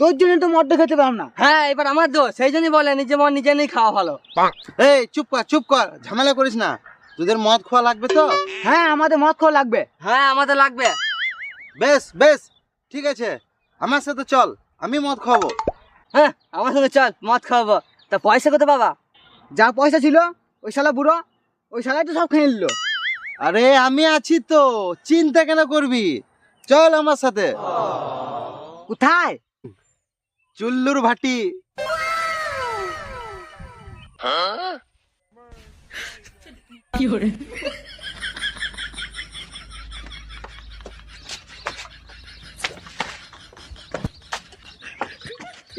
তোর জন্য তো মদটা খেতে পারলাম না। হ্যাঁ এবার আমার দোষ। সেই জন্যই বলে নিজে মন নিজে নিয়ে খাওয়া ভালো। এই চুপ কর চুপ কর। ঝামেলা করিস না। তোদের মদ খাওয়া লাগবে তো? হ্যাঁ আমাদের মদ খাওয়া লাগবে। হ্যাঁ আমাদের লাগবে। বেশ বেশ ঠিক আছে। আমার সাথে চল আমি মদ খাব হ্যাঁ আমার সঙ্গে চল মদ খাওয়াবো। তা পয়সা কত বাবা যা পয়সা ছিল ওই শালা বুড়ো ওই শালাই তো সব খেয়ে নিল। আরে আমি আছি তো। চিন্তা কেন করবি? চল আমার সাথে। কোথায়? চুল্লুর ভাটি।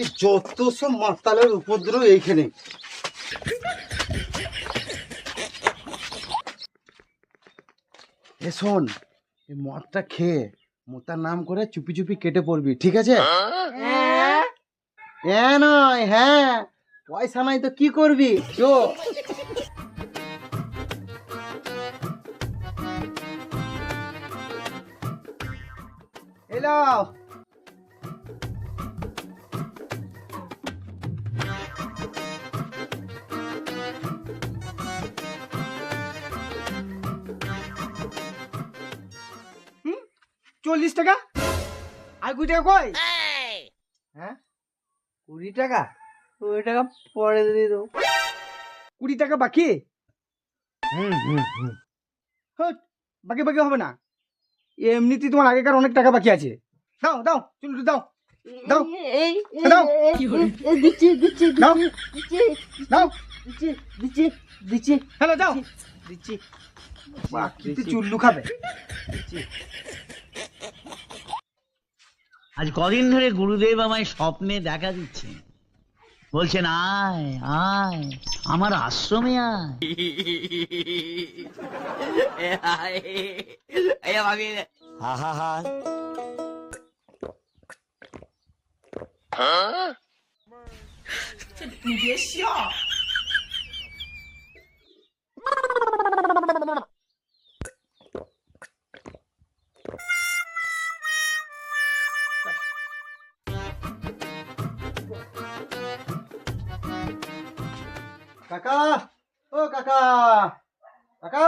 এই যত সব মাতালের উপদ্রব এইখানে। এ শোন এই মদটা খেয়ে মোতার নাম করে চুপি চুপি কেটে পড়বি ঠিক আছে? হ্যাঁ নয় হ্যাঁ। পয়সা নাই তো কি করবি? চো হুম? চল্লিশ টাকা? আর কুড়ি টাকা কই? হ্যাঁ? কুড়ি টাকা? কুড়ি টাকা পরে দিয়ে দেবো। কুড়ি টাকা বাকি? হুম হুম হুম। বাকি বাকি হবে না। এমনিতেই তোমার আগেকার অনেক টাকা বাকি আছে। দাও দাও চুল দাও। দাও। দাও। দাও। দাও। হ্যালো দাও। বাকিতে চুল্লু খাবে আজ কদিন ধরে গুরুদেব আমায় স্বপ্নে দেখা দিচ্ছে বলছেন আয় আয় আমার আশ্রমে আয়। কাকা ও কাকা। কাকা।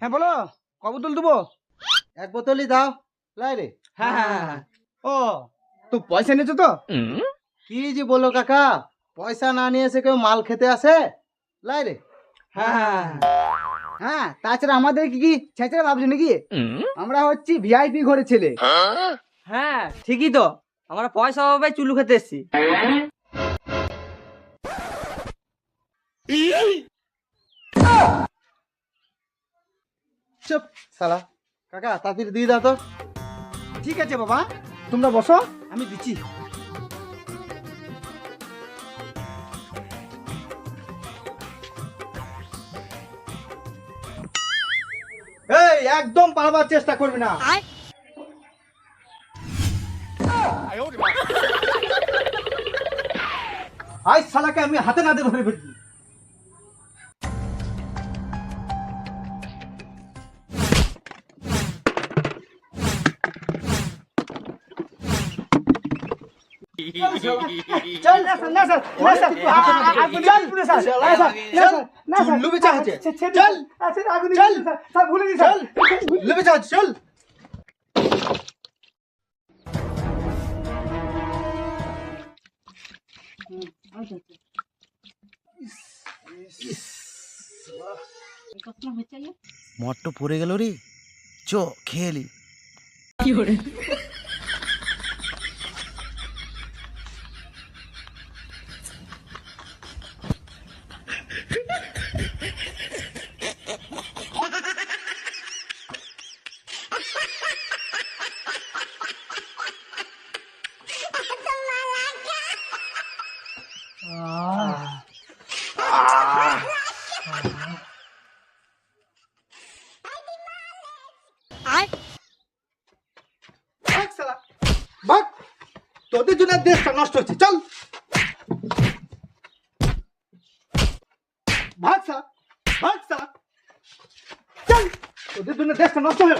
হ্যাঁ বলো ক বোতল দেবো? এক বোতলই দাও লাই রে। হ্যাঁ হ্যাঁ হ্যাঁ ও তো পয়সা নিয়েছো তো? কি যে বলো কাকা পয়সা না নিয়ে এসে কেউ মাল খেতে আসে? লাই রে। হ্যাঁ হ্যাঁ হ্যাঁ তাছাড়া আমাদের কি কি ছেঁচড়া ভাবছ নাকি? আমরা হচ্ছি ভিআইপি ঘরের ছেলে। হ্যাঁ? ঠিকই তো। আমরা পয়সা অভাবে চুলু খেতে এসছি। চুপ সালা কাকা তাড়াতাড়ি দিয়ে দাও তো। ঠিক আছে বাবা। তোমরা বসো আমি দিচ্ছি। এই একদম পারবার চেষ্টা করবি না। আই শালাকে আমি হাতে নাতে ধরে ফেলছি। চল না স্যার না স্যার না স্যার। আগুন চল পুরো স্যার না স্যার না স্যার না স্যার। চুল্লু বেচা আছে। চল। আচ্ছা আগুন চল। স্যার ভুলে গেছি স্যার। লেবে যাও চল। মট্ট পড়ে গেল রে। চ খেলি ভাগ শালা। ভাগ। তোদের জন্য দেশটা নষ্ট হচ্ছে, চল। ভাগ শালা। ভাগ শালা। চল। তোদের জন্য দেশটা নষ্ট হয়ে